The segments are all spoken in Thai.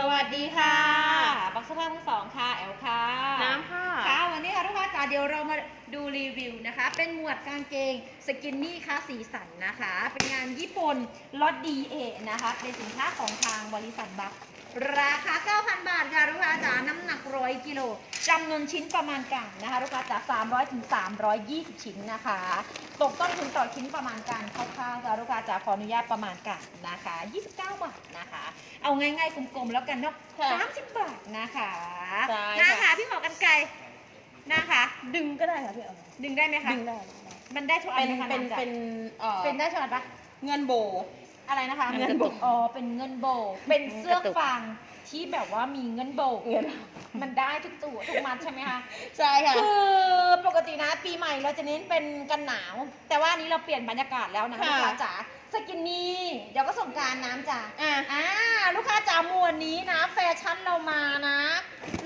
สวัสดีค่ะ บักสภาพทั้งสองค่ะ แอลค่ะ น้ำค่ะ ค่ะ วันนี้ค่ะทุกท่านจ๋าเดี๋ยวเรามาดูรีวิวนะคะ เป็นหมวดกางเกงสกินนี่ค่ะสีสันนะคะ เป็นงานญี่ปุ่นล็อตดีเอนะคะ เป็นสินค้าของทางบริษัทบัค ราคา 9,000 บาทค่ะลูกค้าจ๋าน้ำหนักร้อยกิโลจำนวนชิ้นประมาณการนะคะลูกค้าจ๋า300ถึง320 ชิ้นนะคะ ตกต้นทุนต่อชิ้นประมาณการคร่าวๆค่ะลูกค้าจ๋าขออนุญาตประมาณการนะคะ 29 บาทนะคะ เอาง่ายๆกลมๆแล้วกันเนาะค่ะ30 บาทนะคะใช่หน้าค่ะค่ะพี่หมอกันไกลนะคะ ดึงก็ได้ค่ะพี่เอ๋ดึงได้ไหมคะ ดึงได้ มันได้ทุกอัเป็นนไหมคะเป็นองจ๊ะเป็นเอ่อเป็นได้ทุกอันปะ เงินโบ อะไรนะคะเงินโบอ๋อเป็นเงินโบ เป็นเสื้อกระตุกฟางที่แบบว่ามีเงินโบเงินมันได้ทุกตัวทุกมัดใช่ไหมคะใช่ค่ะคือปกตินะปีใหม่เราจะเน้นเป็นกันหนาว แต่ว่าอันนี้เราเปลี่ยนบรรยากาศแล้วนะค่ะลูกค้าจ๋าสกินนี่เดี๋ยวก็ส่งกรารน้ำจ๋าอะอ่าลูกค้าจ๋ามวนนี้นะ แฟชั่นเรามานะ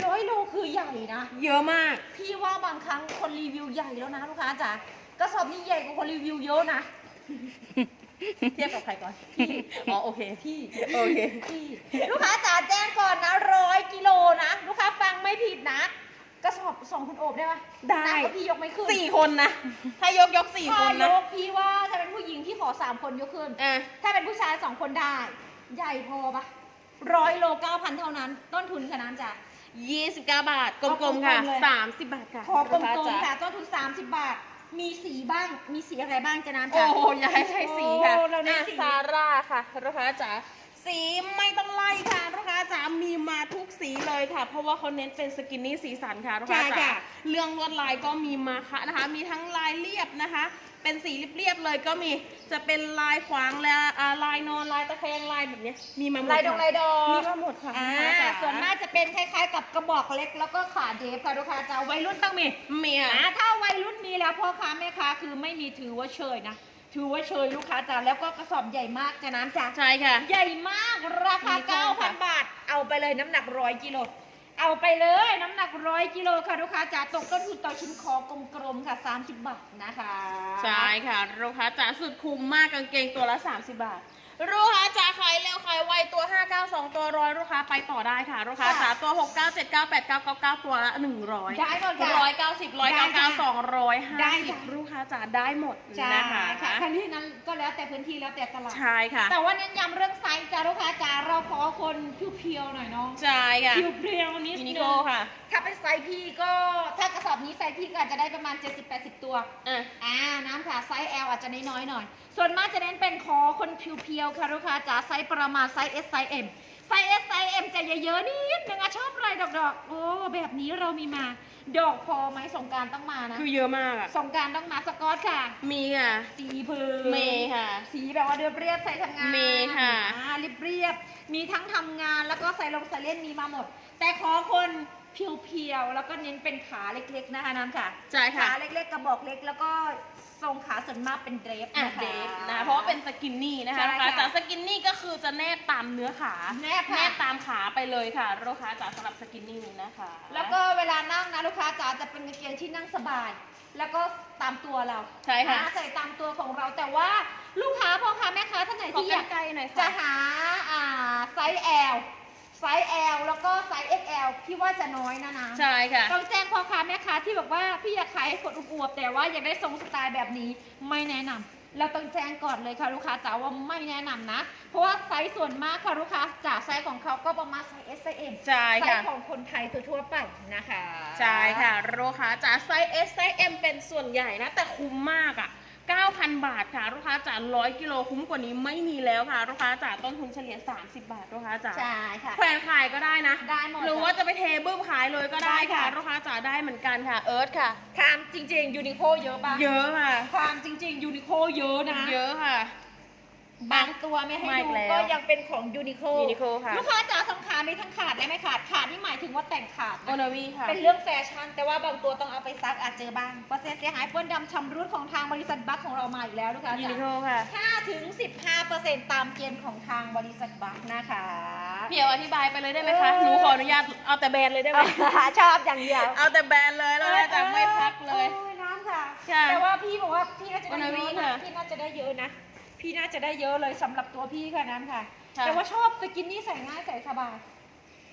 ร้อยโลคือใหญ่นะ เยอะมาก พี่ว่าบางครั้งคนรีวิวใหญ่แล้วนะลูกค้าจ๋ากระสอบนี้ใหญ่กว่าคนรีวิวเยอะนะ เทียบกับใครก่อนพี่อ๋อโอเคพี่โอเคพี่ลูกค้าจ๋าแจ้งก่อนนะร้อยกิโลนะ ลูกค้าฟังไม่ผิดนะกระสอบสองคนโอบได้ปะได้ หนักกว่าพี่ยกไม่ขึ้นสี่คนนะ ถ้ายกยกสี่คถ้านยนะ กพี่ว่าถ้าเป็นผู้หญิงที่ขอสามคนยกขึ้น อะ ถ้าเป็นผู้ชายสองคนได้ ใหญ่พอปะร้อยโลเก้าพันเท่านั้น ต้นทุนขนาดจ้ะยี่สิบเก้าบาท กลมๆ ค่ะ เอากลมๆเลยสามสิบบาทค่ะขอกลลูค้ามจ๋าๆค่ะ ต้นทุน 30 บาท มีสีบ้าง มีสีอะไรบ้างจะน้ำโอ้จ๋าโหอย่าให้ใช้สีค่ะโอ้เราเน้นอะสี ซาร่าค่ะลูกค้าจ๋าสีไม่ต้อง ทุกสีเลยค่ะ เพราะว่าเขาเน้นเป็นสกินนี่สีสันค่ะลูกค้าใช่จ๋าค่ะเรื่องลวดลายก็มีมาค่ะนะคะ มีทั้งลายเรียบนะคะ เป็นสีเรียบๆเลยก็มีจะเป็นลายขวางและอ่าลายนอนลายตะแคงลายแบบเนี้ยมีมาหมดลายดงค่ะลายดอกมีมาหมดค่ะอ่าลูกค้จ๋ ส่วนมากจะเป็นคล้ายๆ กับกระบอกเล็ก แล้วก็ขาเดฟค่ะลูกค้าจ๋าวัยรุ่นต้องมีมีค่ะอ่าถ้าวัยรุ่นมีแล้วพ่อค้าแม่ค้าคือไม่มีถือว่าเชยนะ ถือว่าเชยลูกค้าจ๋าแล้วก็กระสอบใหญ่มากจะน้ำจ๋าใช่ค่ะ ใหญ่มากราคา มีข้อค่ะ 9,000 บาท เอาไปเลยน้ำหนักร้อยกิโลเอาไปเลยน้ำหนักร้อยกิโลค่ะลูกค้าจ๋าตกต้นทุนต่อชิ้นคอกลมๆค่ะ 30 บาทนะคะ ใช่ค่ะลูกค้าจ๋าสุดคุ้มมากกางเกงตัวละ 30 บาทลูกค้าจ๋าขายเร็วขายไวตัว 592 ตัวร้อยลูกค้าไปต่อได้ค่ะลูกค้าจ๋าตัว 6 9 7 9 8 9 9 9 ตัวละ100 ได้หมดค่ะร้อยเก้าสิบร้อยได้เก้าค่ะเก้าสองร้อยห้าได้สิบค่ะลูกค้าจ๋าได้หมดใช่นะคะค่ะคันที่นั้นก็แล้วแต่พื้นที่แล้วแต่ตลาด ใช่ค่ะแต่ว่าเน้นย้ำเรื่องไซส์จ้าลูกค้าจ๋าเราขอคนเพียวๆหน่อยเนาะใช่ค่ะเพียวๆนิดยูนึนิงโกค่ะถ้าเป็นไซส์พี่ก็ถ้ากระสอบนี้ไซส์พี่ก็อาจจะได้ประมาณ 70-80 ตัว อะ อ่าน้ำค่ะไซส์ L อาจจะน้อยๆหน่อย ส่วนมากจะเน้นเป็นคอคนเพียวๆค่ะลูกค้าจ๋าไซส์ประมาณไซส์ S ไซส์ M ไซส์ S ไซส์ M จะเยอะๆนิดนึงอะชอบลายดอกๆโอ้แบบนี้เรามีมา ดอกพอไหมสงกรารต้องมานะ คือเยอะมากอะสงกรารต้องมาสกอตค่ะ มีค่ะ สีพื้นเมย์ค่ะ สีแบบว่าเรียบเรียบๆใส่ทำงานมีค่ะอ่าเรียบเรียบๆมีทั้งทำงานแล้วก็ใส่ลงใส่เล่นมีมาหมด แต่ขอคนเพียวๆ แล้วก็เน้นเป็นขาเล็กๆ นะคะน้ำค่ะ ใช่ค่ะ ขาเล็กๆ กระบอกเล็กแล้วก็ ทรงขาส่วนมากเป็นเดรฟอะนะคะ เดฟนะคะเพราะว่าเป็นสกินนี่นะคะใช่ลูกค่ะค้าจ๋าสกินนี่ก็คือจะแนบตามเนื้อขาแนบค่ะ ตามขาไปเลยค่ะลูกค้าจ๋าสำหรับสกินนี่นะคะแล้วก็เวลานั่งนะลูกค้าจ๋าจะเป็นกางเกงที่นั่งสบาย แล้วก็ตามตัวเราใช่ค่ะหาใส่ตามตัวของเราแต่ว่าลูกค้าพ่อค้าแม่ค้าท่านไหนขอที่อยากไกลๆหน่อยจะค่ะหาอ่าไซส์ L ไซส์ L แล้วก็ไซส์ XL พี่ว่าจะน้อยนะนะใช่ค่ะ ต้องแจ้งพ่อค้าแม่ค้าที่บอกว่าพี่อยากขายให้คนอวบๆแต่ว่าอยากได้ทรงสไตล์แบบนี้ไม่แนะนำเราต้องแจ้งก่อนเลยค่ะลูกค้าจ๋าว่าไม่แนะนำนะ เพราะว่าไซส์ส่วนมากค่ะลูกค้าจ๋าไซส์ของเขาก็ประมาณไซส์ S ไซส์ M ใช่ไซค่ะ ส์ของคนไทยทั่วๆไปนะคะ ใช่ค่ะลูกค้าจ๋าไซส์ S ไซส์ M เป็นส่วนใหญ่นะ แต่คุ้มมากอะ 9,000 บาทค่ะลูกค้าจ๋า100 กิโลคุ้มกว่านี้ไม่มีแล้วค่ะลูกค้าจ๋าต้นทุนเฉลี่ย 30 บาทลูกค้าจ๋าใช่ค่ะ แขวนขายก็ได้นะ ได้หมดหรือว่าจะไปเทบึ้มขายเลยก็ได้ได้ค่ะค่ะ ลูกค้าจ๋าได้เหมือนกันค่ะ เอิร์ธค่ะทามจริงๆยูนิโคเยอะปะเยอะค่ะทามจริงๆยูนิโคเยอะนะ เยอะค่ะ บางตัวไม่ให้มาอีดูกแล้วก็ยังเป็นของยูนิโค Uniqlo ค่ะลูกค้าจ๋าสองขามีทั้งขาดและไม่ขาดขาดนี่หมายถึงว่าแต่งขาดโอนะนาวีค่ะ เป็นเรื่องแฟชั่น แต่ว่าบางตัวต้องเอาไปซักอาจเจอบ้างเปอร์เซ็นต์เสียหายเปื้อนดำชำรุดของทางบริษัทบัคของเรามาอีกแล้วลูกค้ายูจ๋านิโคค่ะ5ถึง15เปอร์เซ็นต์ตามเกณฑ์ของทางบริษัทบัคนะคะพี่เอวอธิบายไปเลยได้ไหมคะเออหนูขออนุญาตเอาแต่แบรนด์เลยได้ไหมชอบอย่างเดียวเอาแต่แบรนด์เลยแล้วจะไม่พักเลยโอ้ยน้ำค่ะค่ะแต่ว่าพี่บอกว่าพี่น่าจะได้วันนาวีเยอะนะค่ะพี่น่าจะได้เยอะนะ พี่น่าจะได้เยอะเลยสำหรับตัวพี่ค่ะน้ำค่ะ ค่ะ แต่ว่าชอบสกินนี่ใส่ง่ายใส่สบาย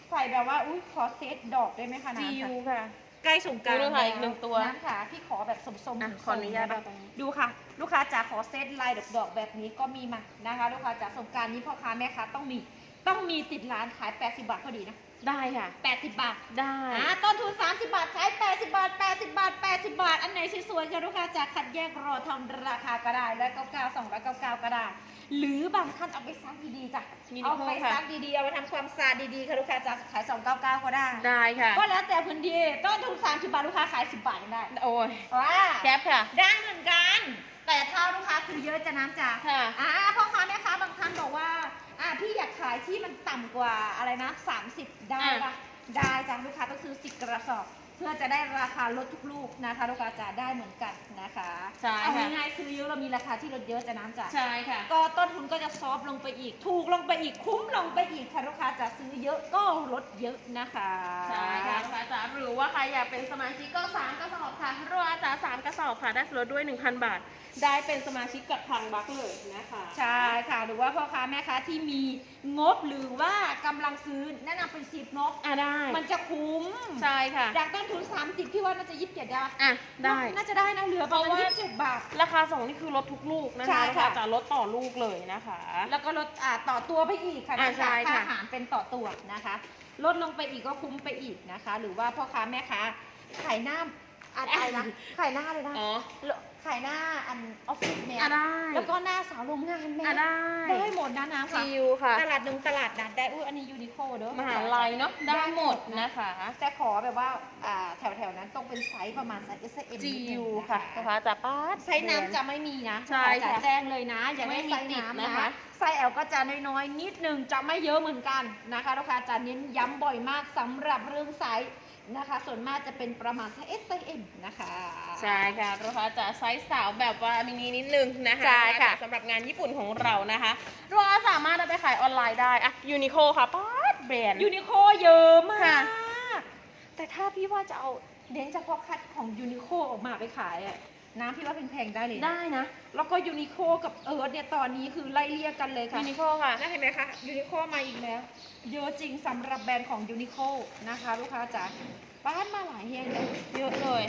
ใส่แบบว่าอุ้ยขอเซตดอกได้ไหมคะน้ำจีค่ะยูค่ะ ใกล้สงกราร ดูค่ะ อีกหนึ่งตัว น้ำค่ะพี่ขอแบบสมๆอะถึงขออนุญาตทรงะคะเอาตรงนี้ ดูค่ะ ลูกค้าจ๋าขอเซตลายดอกๆแบบนี้ก็มีมานะคะ ลูกค้าจ๋าสงกรารนี้พ่อค้าแม่ค้าต้องมี ต้องมีติดร้านขาย 80 บาทพอดีนะ ได้ค่ะ 80 บาทได้อ่าต้นทุน 30 บาทขาย 80 บาท 80 บาท 80 บาท อันไหนสวยๆค่ะลูกค้าจ๋าคัดแยกรอทำราคาก็ได้แล้วก็9 299ก็ได้ หรือบางท่านเอาไปซักดีๆจ้ะมีเอาโค้ไปค่ะซักดีๆ เอาไปทำความสะอาดดีๆค่ะลูกค้าจ๋าขาย 299 ก็ได้ ได้ค่ะ ก็แล้วแต่พื้นที่ต้นทุน 30 บาทลูกค้าขาย 10 บาทยังได้ โอ้ยว้าแคปค่ะ ได้เหมือนกัน แต่ถ้าลูกค้าซื้อเยอะจะน้ำจ่าค่ะอ่าพ่อค้าแม่ค้าบางท่านบอกว่า อ่าพี่อยากขายที่มันต่ำกว่าอะไรนะ 30 ได้ปะได้จ้ะลูกค้าต้องซื้อ 10 กระสอบ เพื่อจะได้ราคาลดทุกลูกนะคะลูกค้าจ๋าได้เหมือนกันนะคะใช่เอาค่ะ ง่ายๆซื้อเยอะเรามีราคาที่ลดเยอะจะน้ำจ่าใช่ค่ะ ก็ต้นทุนก็จะซอฟต์ลงไปอีก ถูกลงไปอีกคุ้มลงไปอีกค่ะลูกค้าจะซื้อเยอะก็ลดเยอะนะคะใช่ค่ะลูกค้าจ๋าหรือว่าใครอยากเป็นสมาชิกก็สามกระสอบค่ะลูกค้าจ๋าสามกระสอบค่ะได้ส่วนลดด้วย 1,000 บาท ได้เป็นสมาชิกกับทางบัคเลยนะคะใช่ค่ะ หรือว่าพ่อค้าแม่ค้าที่มีงบหรือว่ากำลังซื้อแนะนำเป็นสิบงบอะได้มันจะคุ้มใช่ค่ะ จากต้นทุน30พี่ว่าน่าจะยิบเจ็ดได้อะได้ น่าจะได้นะเหลือประมาณเพราะว่ายี่สิบเจ็ดบาท ราคาส่งนี่คือลดทุกลูกนะใช่คะค่ะลูกาจ๋าลดต่อลูกเลยนะคะ แล้วก็ลดอ่าต่อตัวไปอีกค่ะอ่าจากใช่ค่าค่ะ อาหารเป็นต่อตัวนะคะ ลดลงไปอีกก็คุ้มไปอีกนะคะ หรือว่าพ่อค้าแม่ค้าขายหน้าอะไรนะขายหน้าเลยนะอ๋อขายหน้าอันออฟฟิศเนี่ย อะได้ แล้วก็หน้าสาวโรงงานแม่อะได้ ได้หมดนะน้ำค่ะซีลค่ะ ตลาดนึงตลาดนัดได้ อุ้ยอันนี้ยูนิโคเด้อมหาลัยเนาะได้หมดนะคะ แต่ขอแบบว่าอ่าแถวแถวๆนั้นต้องเป็นไซส์ประมาณไซส์ S M GU ค่ะนะคะจ๋าป้าด ไซส์น้ำจะไม่มีนะใช่ค่ะจะแจ้งเลยนะ อย่าไม่ได้มีไซส์ติดน้ำนะนะคะคะไซส์ L ก็จะน้อยๆนิดนึงจะไม่เยอะเหมือนกันนะคะลูกค้าจะเน้นย้ำบ่อยมากสำหรับเรื่องไซส์นะคะ ส่วนมากจะเป็นประมาณไซส์ S ไซส์ M นะคะ ใช่ค่ะลูกค้าจ๋าไซส์สาวแบบว่ามินินิดนึงนะคะใช่ค่ะสำหรับงานญี่ปุ่นของเรานะคะลูกค้าสามารถเอาไปขายออนไลน์ได้อะยูนิโคค่ะป้าดแบรนด์ยูนิโคเยอะมาค่ะกแต่ถ้าพี่ว่าจะเอาเน้นเฉพาะคัดของยูนิโคออกมาไปขายอะน้ำพี่ว่าแพงๆได้เลยนะได้นะ แล้วก็ยูนิโคกับเอิร์ธเนี่ยตอนนี้คือไล่เลี่ยกันเลยค่ะยูนิโคค่ะน่าเห็นไหมคะยูนิโคมาอีกแล้ว เยอะจริงสำหรับแบรนด์ของยูนิโคนะคะ ลูกค้าจ๋าบ้านมาหลายเฮงเลยเยอะเลย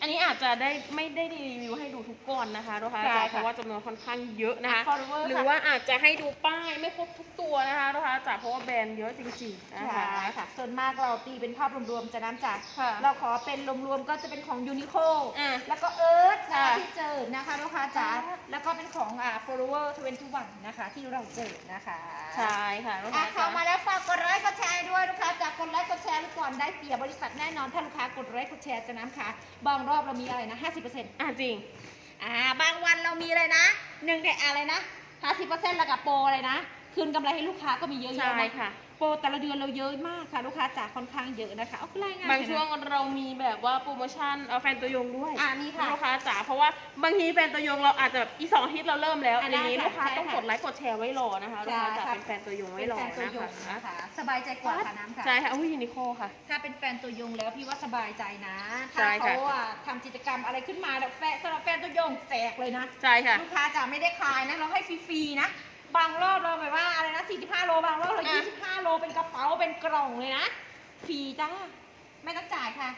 อันนี้อาจจะได้ไม่ได้รีวิวให้ดูทุกก้อนนะคะลูกค้าใช่จ๋าค่ะ เพราะว่าจำนวนค่อนข้างเยอะนะคะอะ follower หรือว่าอาจจะให้ดูป้าย ไม่ครบทุกตัวนะคะลูกค้าจ๋าเพราะว่าแบรนด์เยอะจริงๆนะคะใช่ค่ะ ส่วนมากเราตีเป็นภาพรวมๆจะน้ำจากค่ะเราขอเป็นรวมๆก็จะเป็นของยูนิโคอะแล้วก็เอิร์ธนะค่ะที่เจอนะคะลูกค้าจ๋าค่ะ แล้วก็เป็นของอ่า follower 21นะคะ ที่เราเจอนะคะใช่ค่ะลูกอะค้าเข้าจ๋ามาแล้วฝากกดไลค์กดแชร์ด้วยลูกค้าจากกดไลค์กดแชร์แล้วก่อนได้เปรียบบริษัทแน่นอนถ้าลูกค้ากดไลค์กดแชร์จะน้ำค่ะบางรอบเรามีอะไรนะ50%อะจริง อ่าบางวันเรามีอะไรนะหนึ่งแต่อะไรนะ 50%แล้วกับโปรอะไรนะ คืนกำไรให้ลูกค้าก็มีเยอะแยะใช่ค่ะ โปรแต่ละเดือนเราเยอะมากค่ะลูกค้าจากค่อนข้างเยอะนะคะเอารายงานบางหน่อยนะช่วงเรามีแบบว่าโปรโมชั่นเอาแฟนตัวยงด้วยอ่านี่ค่ะลูกค้าจ๋าเพราะว่าบางทีแฟนตัวยงเราอาจจะแบบอีกสองอาทิตย์เราเริ่มแล้วอะอันนี้ได้ค่ะลูกค้าใช่ต้องค่ะกดไลค์กดแชร์ไว้รอนะคะลูกค้าจ๋าใช่ค่ะเป็นแฟนตัวยงไว้เป็นรอแฟนตันะวยงคะนะคะสบายใจกว่าค่ะน้ำค่ะใช่ค่ะอุ้ยยูนิโคค่ะ ถ้าเป็นแฟนตัวยงแล้วพี่ว่าสบายใจนะใช่ถ้าค่ะเขาอะทำกิจกรรมอะไรขึ้นมาแบบแฟนสำหรับแฟนตัวยงแจกเลยนะใช่ค่ะลูกค้าจะไม่ได้ขายนะเราให้ฟรีๆนะ บางรอบเราแบบว่าอะไรนะ45โลบางรอบเราอะ25โลเป็นกระเป๋าเป็นกล่องเลยนะฟรีจ้าไม่ต้องจ่ายค่ะ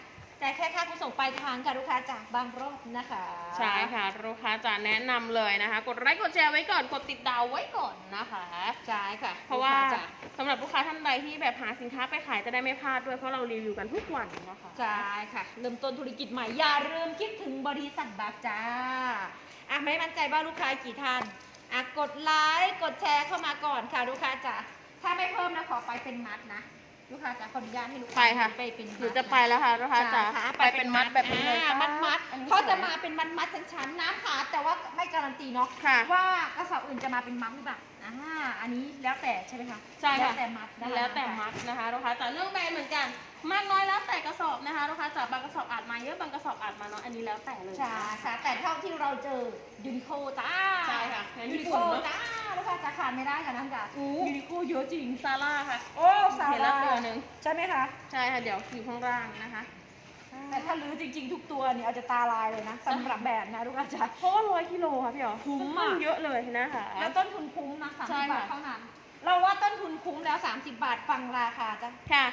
จ่ายแค่ค่าขนส่งปลายทางค่ะลูกค้าจากบางรอบนะคะใช่ค่ะลูกค้าจ๋าแนะนำเลยนะคะ กดไลค์กดแชร์ไว้ก่อนกดติดดาวไว้ก่อนนะคะใช่ค่ะ เพราะว่าลูกค้จ๋สำหรับลูกค้าท่านใดที่แบบหาสินค้าไปขายจะได้ไม่พลาดด้วยเพราะเรารีวิวกันทุกวันนะคะใช่ค่ะ เริ่มต้นธุรกิจใหม่อย่าลืมคิดถึงบริษัทบักจ้าอะไม่มั่นใจว่าลูกค้ากี่ท่าน อะกดไลค์กดแชร์เข้ามาก่อนค่ะลูกค้าจ๋าถ้าไม่เพิ่มนะขอไปเป็นมัดนะ ลูกค้าจ๋าขออนุญาตให้ลูกค้าไปค่ะ ไปเป็นมัดหนูจะไปแล้วค่ะลูกค้าจ๋าค่ะไปเป็นมัดแบบนี้เลยอ่ามัดมัดอันนี้เขาจะสวยมาเป็นมัดมัดชั้นๆน้ำขาแต่ว่าไม่การันตีเนาะค่ะว่ากระสอบอื่นจะมาเป็นมัดหรือเปล่าอ่าอันนี้แล้วแต่ใช่ไหมคะใช่ค่ะแล้วแต่มัดนะคะแล้วแต่มัดนะคะลูกค้าจ๋าเรื่องแบรนด์เหมือนกัน มากน้อยแล้วแต่กระสอบนะคะลูกค้าจ๋าบางกระสอบอาจมาเยอะบางกระสอบอาจมาน้อยอันนี้แล้วแต่เลยใช่ค่ะแต่เท่าที่เราเจอยูนิโคจ้าใช่ค่ะงานญี่ยูนิปุ่โคนเนอะจ้า ลูกค้าจะขาดไม่ได้ค่ะน้ำจ๋าอู้ ยูนิโคเยอะจริงซาร่าค่ะโอ้สาเห็นแล้ระวตัวหนึ่งใช่ไหมคะ ใช่ค่ะเดี๋ยวอยู่ข้างล่างนะคะ แต่ถ้าลื้อจริง ๆ ทุกตัวเนี่ยเอาจะตาลายเลยนะสำหรับแบรนด์นะลูกค้าจ๋า เพราะว่าร้อยกิโลค่ะพี่อ๋อคุ้มค่อนข้างอะเยอะเลยนะคะ แล้วต้นทุนคุ้มนะสามใช่สิบบาทค่ะ เท่านั้น เราว่าต้นทุนคุ้มแล้ว 30 บาทฟังราคาจ้ะค่ะ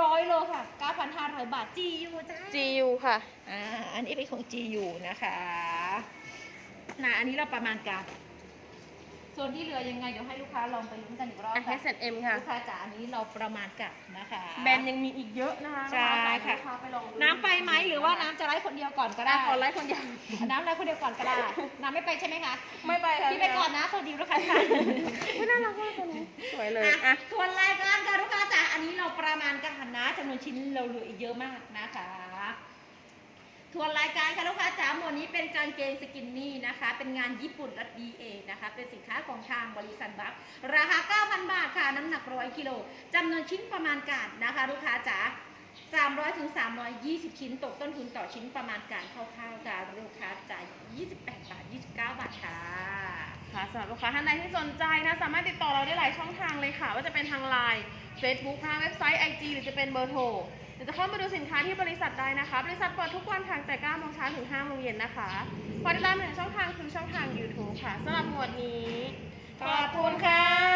ร้อยโลค่ะ 9,500 บาท GU จ้า GU ค่ะ อ่าอันนี้เป็นของ GU นะคะนะอันนี้เราประมาณการ ส่วนที่เหลือยังไงเดี๋ยวให้ลูกค้าลองไปลุ้นกันอีกรอบอะค่ะ H&M ค่ะ ลูกค้าจ๋าอันนี้เราประมาณกันนะคะแบรนด์ยังมีอีกเยอะนะคะใช่ค่ะ ลูกค้าไปลองดูน้ำไปไหมหรือว่าน้ำจะไล่คนเดียวก่อนก็ได้อะขอไลค์คนเดียว น้ำไล่คนเดียวก่อนก็ได้ น้ำไม่ไปใช่ไหมคะไม่ไปค่ะพี่ไปก่อนนะสวัสดีลูกค้าค่ะไม่น่ารักมากตัวนี้สวยเลยอะอะ ทวนรายการค่ะลูกค้าจ๋าอันนี้เราประมาณกันนะจำนวนชิ้นเราเหลืออีกเยอะมากนะคะ ทวนรายการค่ะลูกค้าจ๋าหมวดนี้เป็นกางเกงสกินนี่นะคะ เป็นงานญี่ปุ่นรัดดีเอนะคะ เป็นสินค้าของทางบริษัทบัคราคา 9,000 บาทค่ะ น้ำหนัก 100 กิโลจำนวนชิ้นประมาณการนะคะ ลูกค้าจ๋า300ถึง320 ชิ้น ตกต้นทุนต่อชิ้นประมาณการคร่าวๆค่ะลูกค้าจ๋า28 บาท 29 บาทค่ะค่ะสำหรับลูกค้าท่านใดที่สนใจนะ สามารถติดต่อเราได้หลายช่องทางเลยค่ะ ว่าจะเป็นทางไลน์ Facebook ทางเว็บไซต์ IG หรือจะเป็นเบอร์โทร จะเข้ามาดูสินค้าที่บริษัทได้นะคะ บริษัทเปิดทุกวันทางแต่9โมงเช้าถึง5โมงเย็นนะคะพอติดตามหนึ่งช่องทางคือช่องทาง YouTube ค่ะสำหรับหมวดนี้ ขอบคุณค่ะ